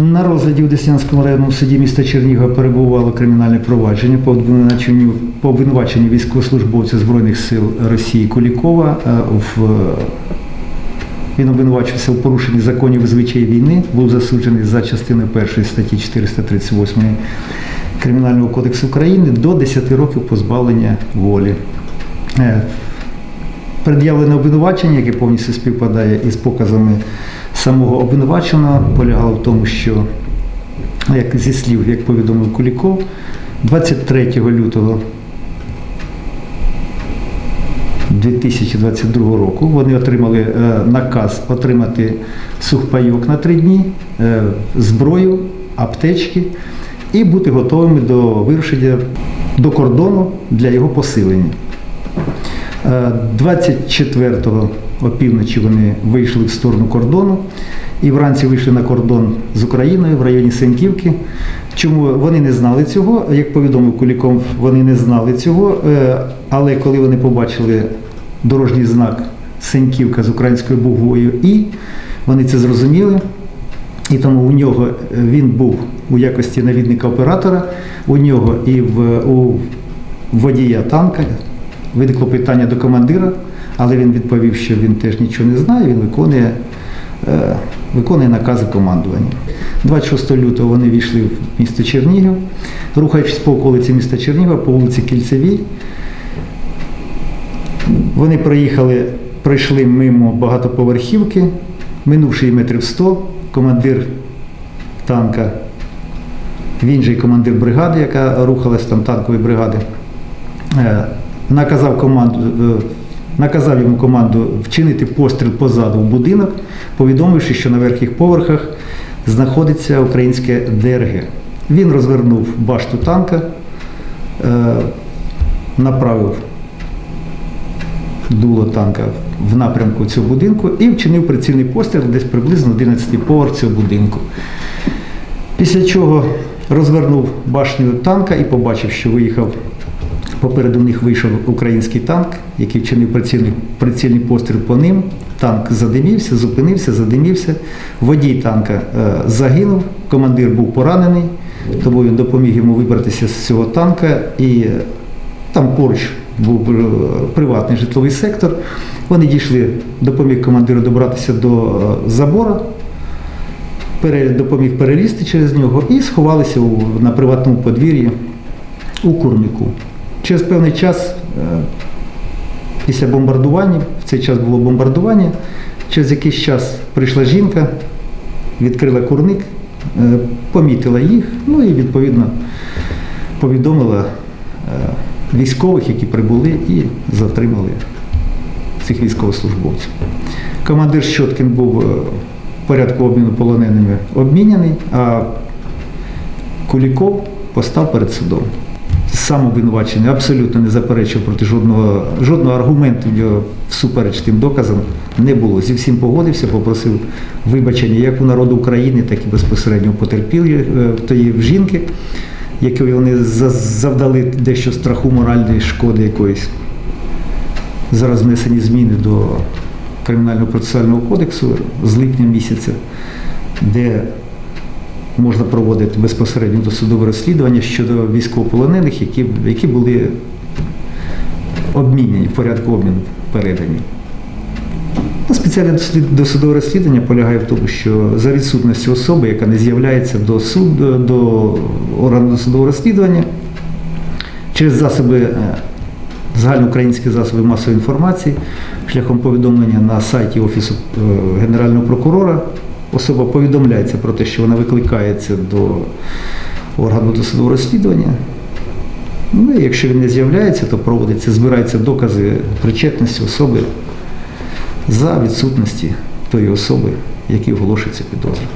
На розгляді у Деснянському районному суді міста Чернігова перебувало кримінальне провадження по обвинуваченню, військовослужбовця Збройних сил Росії Кулікова. е, В, він обвинувачився у порушенні законів і звичаїв війни, був засуджений за частиною першої статті 438 Кримінального кодексу України до 10 років позбавлення волі. Е, Пред'явлене обвинувачення, яке повністю співпадає із показами самого обвинуваченого, полягало в тому, що, як зі слів, як повідомив Куліков, 23 лютого 2022 року вони отримали е, наказ отримати сухпайок на три дні, е, зброю, аптечки і бути готовими до вирушення до кордону для його посилення. Е, 24-го опівночі вони вийшли в сторону кордону і вранці вийшли на кордон з Україною в районі Сенківки. Чому вони не знали цього? Як повідомив Куліков, вони не знали цього. е, Але коли вони побачили дорожній знак Сенківка з українською буквою І, вони це зрозуміли. І тому у нього е, він був у якості навідника оператора, у нього і в у водія танка виникло питання до командира, але він відповів, що він теж нічого не знає, він виконує, е, виконує накази командування. 26 лютого вони війшли в місто Чернігів, рухаючись по околиці міста Чернігова, по вулиці Кільцевій. Вони проїхали, пройшли мимо багатоповерхівки, минувши метрів 100, командир танка, він же й командир бригади, яка рухалась там танкової бригади, е, наказав команду. е, Наказав йому команду вчинити постріл позаду в будинок, повідомивши, що на верхніх поверхах знаходиться українське ДРГ. Він розвернув башту танка, е, направив дуло танка в напрямку цього будинку і вчинив прицільний постріл десь приблизно 11 поверх цього будинку. Після чого розвернув башню танка і побачив, що виїхав. Попереду них вийшов український танк, який вчинив прицільний, прицільний постріл по ним. Танк задимівся, зупинився, задимівся. Водій танка е, загинув, командир був поранений, тому він допоміг йому вибратися з цього танка. І е, там поруч був е, приватний житловий сектор. Вони дійшли, допоміг командиру добратися до забора, допоміг перелізти через нього і сховалися на приватному подвір'ї у курнику. Через певний час, е, після бомбардування, в цей час було бомбардування, через якийсь час прийшла жінка, відкрила курник, е, помітила їх, ну і відповідно повідомила е, військових, які прибули і затримали цих військовослужбовців. Командир Щоткін був в порядку обміну полоненими обміняний, а Куліков постав перед судом. Сам обвинувачений абсолютно не заперечив проти жодного, жодного аргументу всупереч тим доказам не було. Зі всім погодився, попросив вибачення як у народу України, так і безпосередньо у потерпілої е, тої жінки, якої вони завдали дещо страху моральної шкоди якоїсь. Зараз внесені зміни до Кримінального процесуального кодексу з липня місяця, де можна проводити безпосередньо досудове розслідування щодо військовополонених, які, які були обміняні в порядку обміну передані. Ну, Спеціальне досудове розслідування полягає в тому, що за відсутності особи, яка не з'являється до суду, до органу досудового розслідування, через засоби, е, загальноукраїнські засоби масової інформації, шляхом повідомлення на сайті Офісу е, Генерального прокурора, особа повідомляється про те, що вона викликається до органу досудового розслідування. Ну, і якщо він не з'являється, то проводиться, збираються докази причетності особи за відсутності тої особи, якій оголошується підозра.